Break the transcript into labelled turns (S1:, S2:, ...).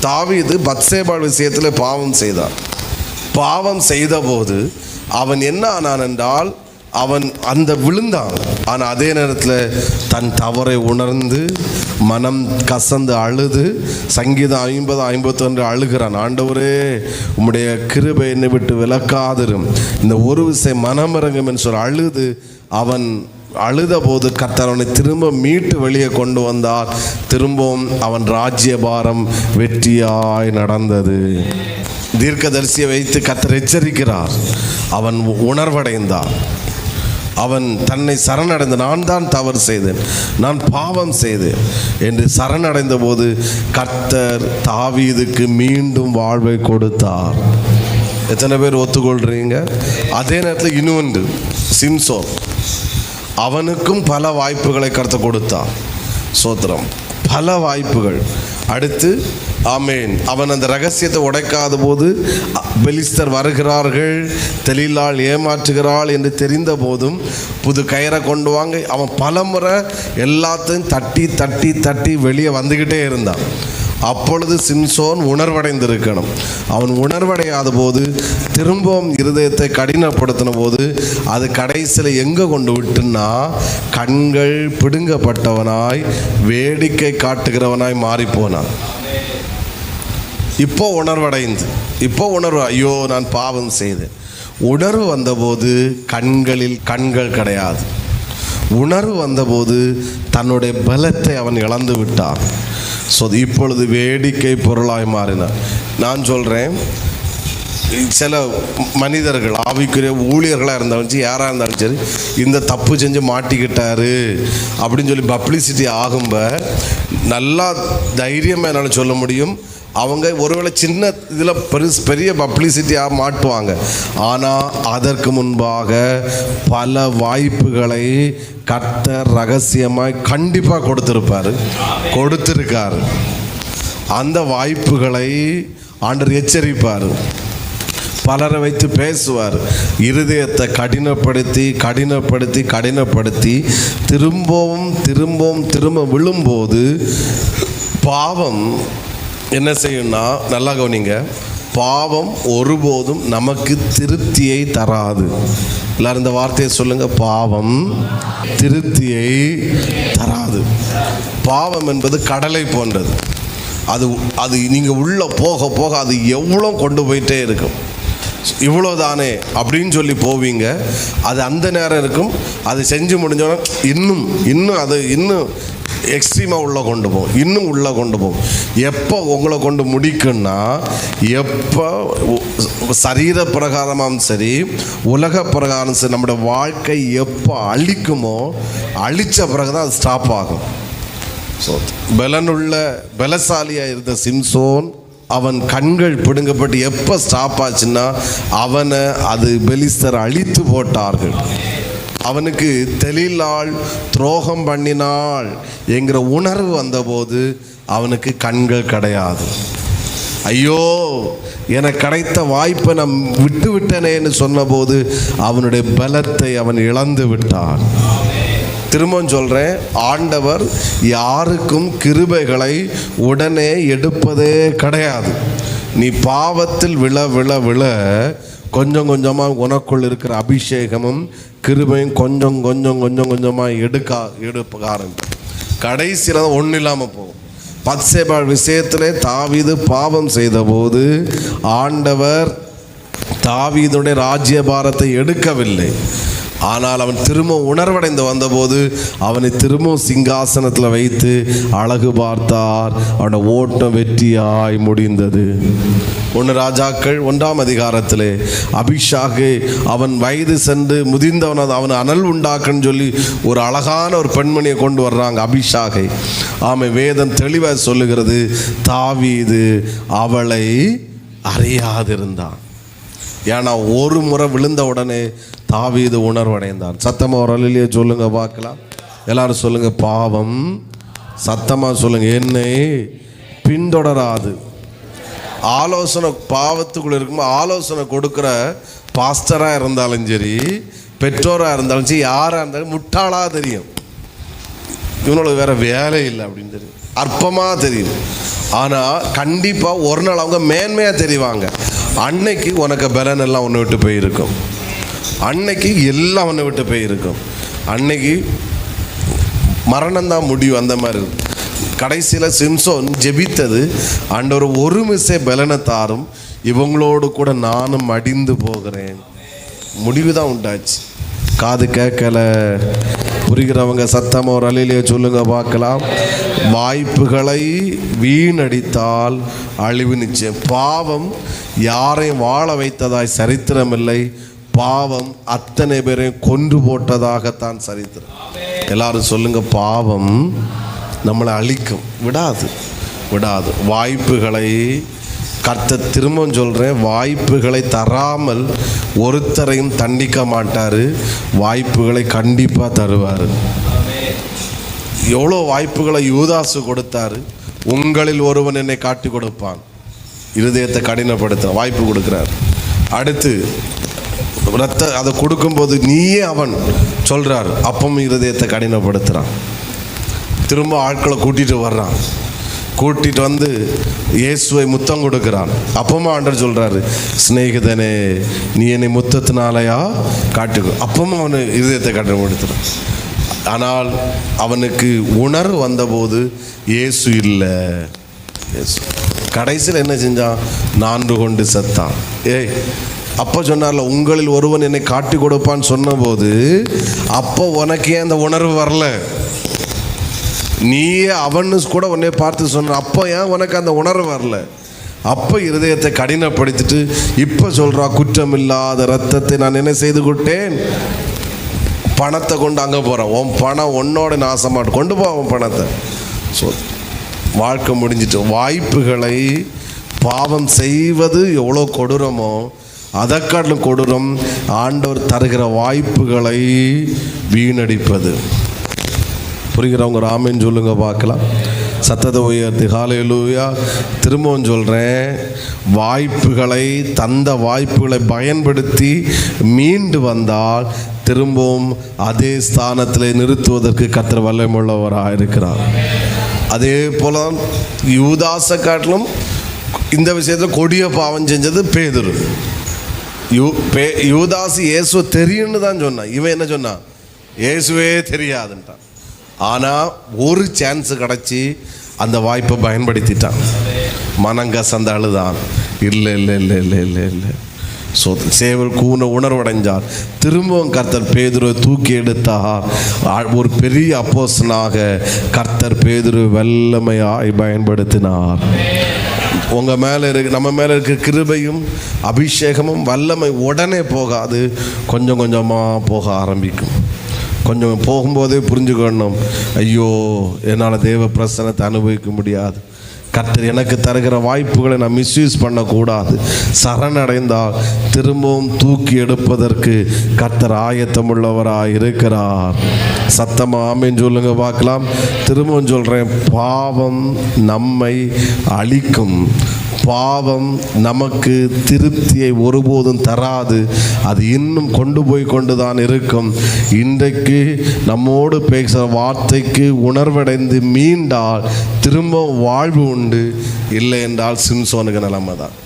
S1: தாவீது பத்சேபாள் விஷயத்தில் பாவம் செய்தான் பாவம் செய்தபோது அவன் என்ன ஆனான் என்றால் அவன் அந்த விழுந்தான். ஆனால் அதே நேரத்தில் தன் தவறை உணர்ந்து மனம் கசந்து அழுது சங்கீதம் ஐம்பது ஐம்பத்தொன்று அழுகிறான். ஆண்டவரே உம்முடைய கிருபை என்னை விட்டு விளக்காதரும் இந்த ஒரு விசை மனம் இறங்கும் என்று சொல்லி அழுது அவன் அழுத போது கர்த்தர் அவனை திரும்ப மீட்டு வெளியே கொண்டு வந்தார். திரும்பவும் அவன் ராஜ்யபாரம் வெற்றியாய் நடந்தது. தீர்க்கதரிசியை வைத்து கர்த்தர் எச்சரிக்கிறார். அவன் உணர்வடைந்தான். அவன் தன்னை சரணடைந்த நான் தான் தவறு செய்தேன். நான் பாவம் செய்தேன் என்று சரணடைந்த போது கர்த்தர் தாவீதுக்கு மீண்டும் வாழ்வை கொடுத்தார். எத்தனை பேர் ஒத்துக்கொள்கிறீங்க அதே நேரத்தில் இன்னொன்று சிம்சோன். அவனுக்கும் பல வாய்ப்புகளை கருத்து கொடுத்தான். சோத்திரம். பல வாய்ப்புகள். அடுத்து ஆமேன். அவன் அந்த ரகசியத்தை உடைக்காத போது பெலிஸ்தர் வருகிறார்கள் தெளிலால் ஏமாற்றுகிறாள் என்று தெரிந்த போதும் புது கயிறை கொண்டு வாங்க. அவன் பல முறை எல்லாத்தையும் தட்டி தட்டி தட்டி வெளியே வந்துக்கிட்டே இருந்தான். அப்பொழுது சிம்சோன் உணர்வடைந்திருக்கணும். அவன் உணர்வடையாத போது திரும்பவும் இருதயத்தை கடினப்படுத்தின போது அது கடைசியில் எங்கே கொண்டு விட்டுன்னா கண்கள் பிடுங்கப்பட்டவனாய் வேடிக்கை காட்டுகிறவனாய் மாறிப்போனான். இப்போ உணர்வடைந்து இப்போ உணர்வு ஐயோ நான் பாவம் செய்தேன். உணர்வு வந்தபோது கண்களில் கண்கள் கிடையாது. உணர்வு வந்தபோது தன்னுடைய பலத்தை அவன் இழந்து விட்டான். ஸோ இப்பொழுது வேடிக்கை பொருளாய் மாறினார். நான் சொல்கிறேன் சில மனிதர்கள் ஆவிக்குரிய ஊழியர்களாக இருந்தாலும் சரி யாராக இருந்தாலும் சரி இந்த தப்பு செஞ்சு மாட்டிக்கிட்டாரு அப்படின்னு சொல்லி பப்ளிசிட்டி ஆகும்ப நல்லா தைரியமாக என்னால் சொல்ல முடியும். அவங்க ஒருவேளை சின்ன இதில் பெருசு பெரிய பப்ளிசிட்டியாக மாட்டுவாங்க. ஆனால் அதற்கு முன்பாக பல வாய்ப்புகளை கத்த ரகசியமாக கண்டிப்பாக கொடுத்துருப்பாரு. கொடுத்துருக்காரு. அந்த வாய்ப்புகளை ஆண்டர் எச்சரிப்பார். பலரை வைத்து பேசுவார். இருதயத்தை கடினப்படுத்தி கடினப்படுத்தி கடினப்படுத்தி திரும்பவும் திரும்பவும் திரும்ப விழும்போது பாவம் என்ன செய்யும்னா நல்லா கவனிங்க. பாவம் ஒருபோதும் நமக்கு திருப்தியை தராது. எல்லாரும் இந்த வார்த்தையை சொல்லுங்க. பாவம் திருப்தியை தராது. பாவம் என்பது கடலை போன்றது. அது அது நீங்கள் உள்ளே போக போக அது எவ்வளோ கொண்டு போயிட்டே இருக்கும். இவ்வளோதானே அப்படின்னு சொல்லி போவீங்க. அது அந்த நேரம் இருக்கும். அது செஞ்சு முடிஞ்சோன்னா இன்னும் இன்னும் அது இன்னும் எக்ஸ்ட்ரீமாக உள்ளே கொண்டு போகும் இன்னும் உள்ளே கொண்டு போகும் எப்போ உங்களை கொண்டு முடிக்குன்னா எப்போ சரீர பிரகாரமாகவும் சரி உலக பிரகாரம் சரி நம்முடைய வாழ்க்கை எப்போ அழிக்குமோ அழித்த பிறகு தான் அது ஸ்டாப் ஆகும். ஸோ பலனுள்ள பலசாலியாக இருந்த சிம்சோன் அவன் கண்கள் பிடுங்கப்பட்டு எப்போ ஸ்டாப் ஆச்சுன்னா அவனை அது பெலிஸ்தர் அழித்து போட்டார்கள். அவனுக்கு தெளிலாள் துரோகம் பண்ணினாள் என்கிற உணர்வு வந்தபோது அவனுக்கு கண்கள் கிடையாது. ஐயோ எனக்கு கிடைத்த வாய்ப்பை நான் விட்டு விட்டனேன்னு சொன்னபோது அவனுடைய பலத்தை அவன் இழந்து விட்டான். திரும்பவும் சொல்கிறேன் ஆண்டவர் யாருக்கும் கிருபைகளை உடனே எடுப்பதே கிடையாது. நீ பாவத்தில் விழ விழ விழ கொஞ்சம் கொஞ்சமாக உனக்குள் இருக்கிற அபிஷேகமும் கிருபையும் கொஞ்சம் கொஞ்சம் கொஞ்சம் கொஞ்சமாக எடுக்க எடுக்க ஆரம்பிக்கும் கடைசியில் தான் ஒன்றும் இல்லாமல் போகும். பத்சேபாள் விஷயத்திலே தாவிது பாவம் செய்தபோது ஆண்டவர் தாவீதுடைய ராஜ்யபாரத்தை எடுக்கவில்லை. ஆனால் அவன் திரும்ப உணர்வடைந்து வந்தபோது அவனை திரும்ப சிங்காசனத்தில் வைத்து அழகு பார்த்தார். அவனோட ஓட்டம் வெற்றியாய் முடிந்தது. ஒன்று ராஜாக்கள் ஒன்றாம் அதிகாரத்திலே அபிஷாக்கு அவன் வயது சென்று முதிர்ந்தவன் அது அவன் அனல் உண்டாக்குன்னு சொல்லி ஒரு அழகான ஒரு பெண்மணியை கொண்டு வர்றாங்க அபிஷாகை. ஆமை வேதம் தெளிவாக சொல்லுகிறது தாவீது அவளை அறியாதிருந்தான். ஏன்னா ஒரு முறை விழுந்த உடனே தாவீது உணர்வடைந்தான். சத்தமாக ஒரு அலையிலேயே சொல்லுங்க பார்க்கலாம். எல்லாரும் சொல்லுங்க பாவம். சத்தமாக சொல்லுங்க என்னை பின்தொடராது. ஆலோசனை பாவத்துக்குள்ள இருக்கும்போது ஆலோசனை கொடுக்குற பாஸ்டராக இருந்தாலும் சரி பெற்றோராக இருந்தாலும் சரி யாராக இருந்தாலும் முட்டாளாக தெரியும். இவனோட வேற வேலை இல்லை அப்படின்னு தெரியும் அற்பமாக தெரியும் ஆனால் கண்டிப்பாக ஒரு நாள் அவங்க மேன்மையாக தெரிவாங்க. அன்னைக்கு உனக்கு பலன் எல்லாம் ஒன்று விட்டு போயிருக்கும். அன்னைக்கு எல்லாம் ஒன்று விட்டு போயிருக்கும். அன்னைக்கு மரணம்தான் முடியும் அந்த மாதிரி. இருக்கும் கடைசியில் சிம்சோன் ஜெபித்தது. ஆண்டவர் ஒரு மிஸ்ஸே பலனை தாரும். இவங்களோடு கூட நானும் மடிந்து போகிறேன். முடிவு தான் உண்டாச்சு. காது கேட்கல. புரிகிறவங்க சத்தமாக ஒரு அலையிலேயே சொல்லுங்க பார்க்கலாம். வாய்ப்புகளை வீணடித்தால் அழிவு நிச்சயம். பாவம் யாரையும் வாழ வைத்ததாய் சரித்திரமில்லை. பாவம் அத்தனை பேரையும் கொன்று போட்டதாகத்தான் சரித்திரம். எல்லாரும் சொல்லுங்க பாவம் நம்மளை அழிக்கும். விடாது விடாது. வாய்ப்புகளை கர்த்த திரும்பவும் சொல்கிறேன் வாய்ப்புகளை தராமல் ஒருத்தரையும் தண்டிக்க மாட்டார். வாய்ப்புகளை கண்டிப்பாக தருவார். எவ்வளோ வாய்ப்புகளை யூதாசு கொடுத்தாரு. உங்களில் ஒருவன் என்னை காட்டி கொடுப்பான். இருதயத்தை கடினப்படுத்த வாய்ப்பு கொடுக்குறார். அடுத்து ரத்த அதை கொடுக்கும்போது நீயே அவன் சொல்கிறார் அப்பவும் இருதயத்தை கடினப்படுத்துகிறான் திரும்ப ஆட்களை கூட்டிகிட்டு வர்றான். கூட்டிட்டு வந்து இயேசுவை முத்தம் கொடுக்கிறான். அப்பமா ஆண்டர் சொல்றாரு சிநேகிதனே நீ என்னை முத்தத்தினாலையா காட்டுக்கு. அப்பமா அவனு இருதயத்தை கடினப்படுத்துறான் ஆனால் அவனுக்கு உணர்வு வந்தபோது இயேசு இல்லை. இயேசு. கடைசியில் என்ன செஞ்சான்? நான்கு கொண்டு செத்தான். ஏய் அப்போ சொன்னார்ல உங்களில் ஒருவன் என்னை காட்டி கொடுப்பான்னு சொன்னபோது அப்போ உனக்கு ஏன் அந்த உணர்வு வரல? நீயே அவன்னு கூட உன்னை பார்த்து சொன்ன அப்போ ஏன் உனக்கு அந்த உணர்வு வரல? அப்போ இருதயத்தை கடினப்படுத்திட்டு இப்போ சொல்கிறா குற்றமில்லாத ரத்தத்தை நான் என்ன செய்து கொட்டேன்? பணத்தை கொண்டு அங்கே போகிறேன் உன் பணம் உன்னோட நாசமாட்டு கொண்டு போ உன் பணத்தை. ஸோ வாழ்க்கை முடிஞ்சிட்டு வாய்ப்புகளை பாவம் செய்வது எவ்வளோ கொடூரமோ அதை காட்டிலும் கொடூரம் ஆண்டவர் தருகிற வாய்ப்புகளை வீணடிப்பது. புரிகிறவங்க ராமின்னு சொல்லுங்க பார்க்கலாம். சத்தத்தை உயர்த்தி ஹாலையிலூயா திரும்பவும் சொல்கிறேன் வாய்ப்புகளை தந்த வாய்ப்புகளை பயன்படுத்தி மீண்டு வந்தால் திரும்பவும் அதே ஸ்தானத்தில் நிறுத்துவதற்கு கத்திர வல்லமுள்ளவராக இருக்கிறார். அதே போல யூதாசை காட்டிலும் இந்த விஷயத்தில் கொடிய பாவம் செஞ்சது பேதுரு. யூ பே யூதாஸ் இயேசு தெரியும்னு தான் சொன்னான். இவன் என்ன சொன்னான்? இயேசுவே தெரியாதுன்ட்டான். ஆனால் ஒரு சான்ஸ் கிடச்சி அந்த வாய்ப்பை பயன்படுத்திட்டான். மனங்கசந்த அழுதான். இல்லை இல்லை இல்லை இல்லை இல்லை இல்லை. ஸோ சேவல் கூன உணர்வடைஞ்சார். திரும்பவும் கர்த்தர் பேதுருவை தூக்கி எடுத்தார். ஒரு பெரிய அப்போசனாக கர்த்தர் பேதுரு வல்லமையாய் பயன்படுத்தினார். உங்கள் மேலே இருக்கு நம்ம மேலே இருக்க கிருபையும் அபிஷேகமும் வல்லமை உடனே போகாது. கொஞ்சம் கொஞ்சமாக போக ஆரம்பிக்கும். கொஞ்சம் போகும்போதே புரிஞ்சுக்கணும். ஐயோ என்னால் தேவ பிரசனத்தை அனுபவிக்க முடியாது. கர்த்தர் எனக்கு தருகிற வாய்ப்புகளை நான் மிஸ்யூஸ் பண்ணக்கூடாது. சரணடைந்தால் திரும்பவும் தூக்கி எடுப்பதற்கு கர்த்தர் ஆயத்தமுள்ளவராக இருக்கிறார். சத்தமாக ஆமைன்னு சொல்லுங்க பார்க்கலாம். திரும்பவும் சொல்கிறேன் பாவம் நம்மை அழிக்கும். பாவம் நமக்கு திருப்தியை ஒருபோதும் தராது. அது இன்னும் கொண்டு போய் கொண்டு தான் இருக்கும். இன்றைக்கு நம்மோடு பேசுகிற வார்த்தைக்கு உணர்வடைந்து மீண்டால் திரும்ப வாழ்வு உண்டு. இல்லை என்றால் சிம்சோனுக்கு நிலைமை தான்